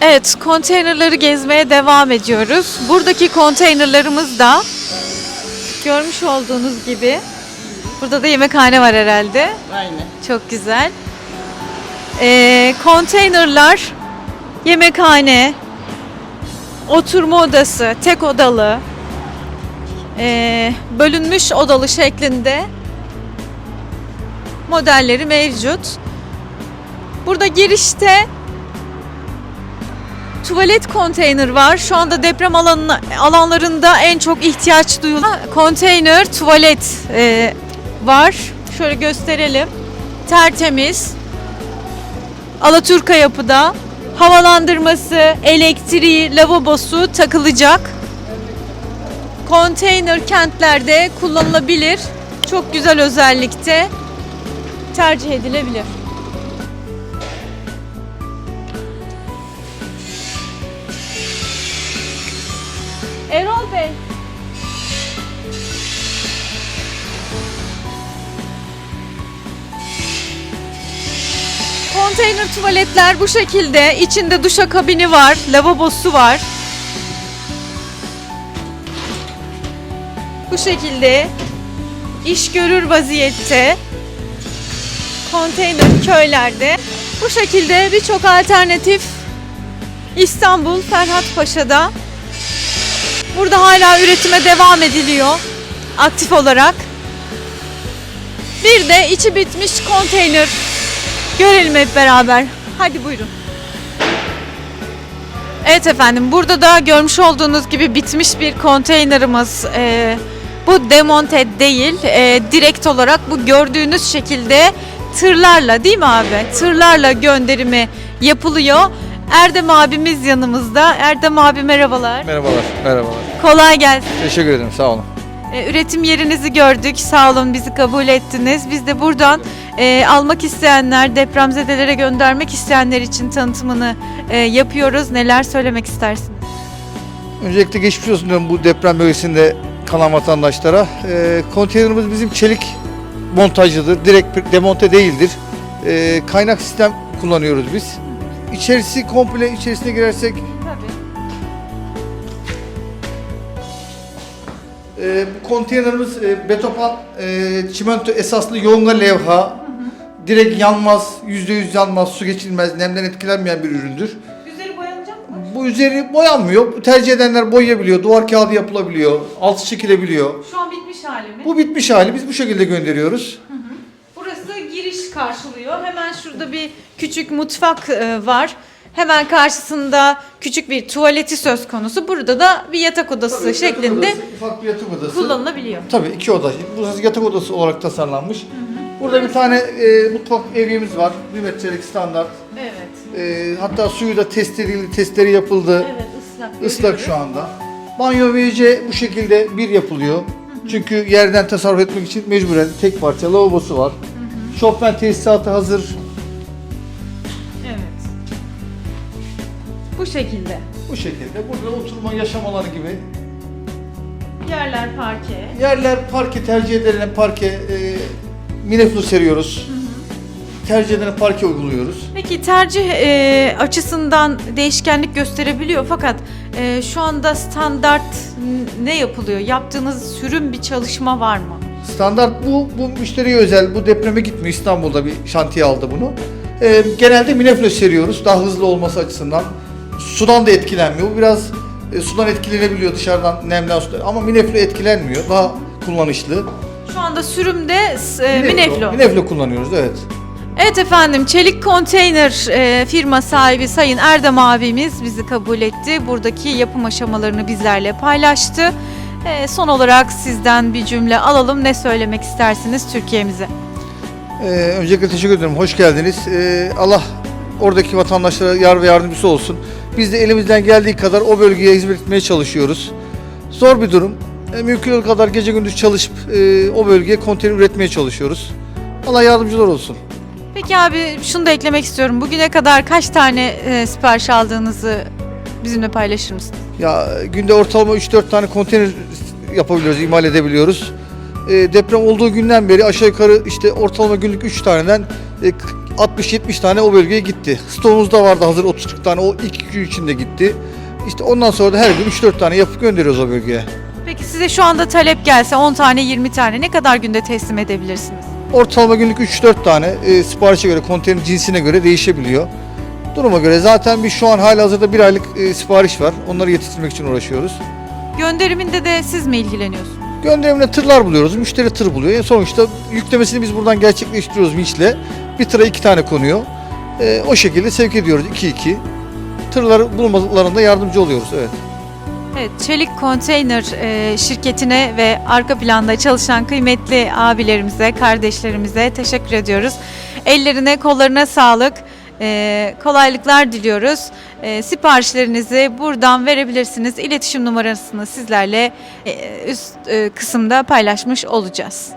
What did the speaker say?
Evet, konteynerları gezmeye devam ediyoruz. Buradaki konteynerlarımız da görmüş olduğunuz gibi burada da yemekhane var herhalde. Aynen. Çok güzel. Ee, konteynerlar yemekhane, oturma odası, tek odalı, ee, bölünmüş odalı şeklinde modelleri mevcut. Burada girişte tuvalet konteyner var. Şu anda deprem alanına, alanlarında en çok ihtiyaç duyulan konteyner tuvalet e, var. Şöyle gösterelim. Tertemiz. Alaturka yapıda. Havalandırması, elektriği, lavabosu takılacak. Konteyner kentlerde kullanılabilir. Çok güzel özellikte. Tercih edilebilir. Erol Bey. Konteyner tuvaletler bu şekilde. İçinde duşakabini var, lavabosu var. Bu şekilde iş görür vaziyette. Konteyner köylerde. Bu şekilde birçok alternatif İstanbul Ferhat Paşa'da Burada hala üretime devam ediliyor aktif olarak. Bir de içi bitmiş konteyner görelim hep beraber. Hadi buyurun. Evet efendim burada da görmüş olduğunuz gibi bitmiş bir konteynerimiz. Ee, bu demonte değil ee, direkt olarak bu gördüğünüz şekilde tırlarla değil mi abi? Tırlarla gönderimi yapılıyor. Erdem abimiz yanımızda. Erdem abi merhabalar. Merhabalar, merhabalar. Kolay gelsin. Teşekkür ederim, sağ olun. E, Üretim yerinizi gördük. Sağ olun bizi kabul ettiniz. Biz de buradan e, almak isteyenler, depremzedelere göndermek isteyenler için tanıtımını e, yapıyoruz. Neler söylemek istersiniz? Öncelikle geçmiş olsun diyorum bu deprem bölgesinde kalan vatandaşlara. Ee, konteynerimiz bizim çelik montajlıdır, direkt demonte değildir. Ee, kaynak sistem kullanıyoruz biz. İçerisi komple içerisine girersek Tabii. e, bu konteynerimiz e, betopan, e, çimento esaslı yoğunga levha. Direkt yanmaz, yüzde yüz yanmaz, su geçilmez, nemden etkilenmeyen bir üründür. Üzeri boyanacak mı? Bu üzeri boyanmıyor. Bu Tercih edenler boyayabiliyor. Duvar kağıdı yapılabiliyor. Altı çekilebiliyor. Şu an bitmiş hali mi? Bu bitmiş hali. Biz bu şekilde gönderiyoruz. Burası giriş karşılıyor. Hemen şurada bir küçük mutfak e, var. Hemen karşısında küçük bir tuvaleti söz konusu. Burada da bir yatak odası Tabii, şeklinde yatak odası, ufak bir yatak odası. kullanılabiliyor. Tabii iki oda. Burası yatak odası olarak tasarlanmış. Burada bir tane e, mutfak evyemiz var. Bir metrelik standart. Evet. E, hatta suyu da test edildi, testleri yapıldı. Evet ıslak. Islak şu anda. Banyo ve WC bu şekilde bir yapılıyor. Çünkü yerden tasarruf etmek için mecburen tek parça lavabosu var. Şofben tesisatı hazır. Şekilde. Bu şekilde. Burada oturma, yaşam alanı gibi. Yerler parke. Yerler parke tercih edilen parke e, mineflu seriyoruz. Tercih edilen parke uyguluyoruz. Peki tercih e, açısından değişkenlik gösterebiliyor fakat e, şu anda standart ne yapılıyor? Yaptığınız sürüm bir çalışma var mı? Standart bu, bu müşteriye özel. Bu depreme gitmiyor. İstanbul'da bir şantiye aldı bunu. E, genelde mineflu seriyoruz. Daha hızlı olması açısından. Sudan da etkilenmiyor. Bu biraz e, sudan etkilenebiliyor dışarıdan nemden sudan. Ama mineflu etkilenmiyor. Daha kullanışlı. Şu anda sürümde e, Mineflo. Mineflu kullanıyoruz evet. Evet efendim Çelik Konteyner e, firma sahibi Sayın Erdem abimiz bizi kabul etti. Buradaki yapım aşamalarını bizlerle paylaştı. E, son olarak sizden bir cümle alalım. Ne söylemek istersiniz Türkiye'mize? Ee, öncelikle teşekkür ederim. Hoş geldiniz. Ee, Allah oradaki vatandaşlara yar ve yardımcısı olsun. Biz de elimizden geldiği kadar o bölgeye hizmet etmeye çalışıyoruz. Zor bir durum. Ee, mümkün olduğu kadar gece gündüz çalışıp e, o bölgeye konteyner üretmeye çalışıyoruz. Allah yardımcılar olsun. Peki abi şunu da eklemek istiyorum. Bugüne kadar kaç tane e, sipariş aldığınızı bizimle paylaşır mısınız? Ya günde ortalama 3-4 tane konteyner yapabiliyoruz, imal edebiliyoruz. Ee, deprem olduğu günden beri aşağı yukarı işte ortalama günlük 3 taneden 60-70 tane o bölgeye gitti. Stoğumuz da vardı hazır 30-40 tane o ilk gün içinde gitti. İşte ondan sonra da her gün 3-4 tane yapıp gönderiyoruz o bölgeye. Peki size şu anda talep gelse 10 tane 20 tane ne kadar günde teslim edebilirsiniz? Ortalama günlük 3-4 tane e, siparişe göre, konteyner cinsine göre değişebiliyor. Duruma göre zaten biz şu an hala hazırda bir aylık e, sipariş var. Onları yetiştirmek için uğraşıyoruz. Gönderiminde de siz mi ilgileniyorsunuz? Gönderimine tırlar buluyoruz. Müşteri tır buluyor. En sonuçta yüklemesini biz buradan gerçekleştiriyoruz vinçle. Bir tıra iki tane konuyor. E, o şekilde sevk ediyoruz 2-2. Tırları bulmalarında yardımcı oluyoruz. Evet. Evet, Çelik Konteyner e, şirketine ve arka planda çalışan kıymetli abilerimize, kardeşlerimize teşekkür ediyoruz. Ellerine, kollarına sağlık. E, kolaylıklar diliyoruz. E, siparişlerinizi buradan verebilirsiniz. İletişim numarasını sizlerle e, üst e, kısımda paylaşmış olacağız.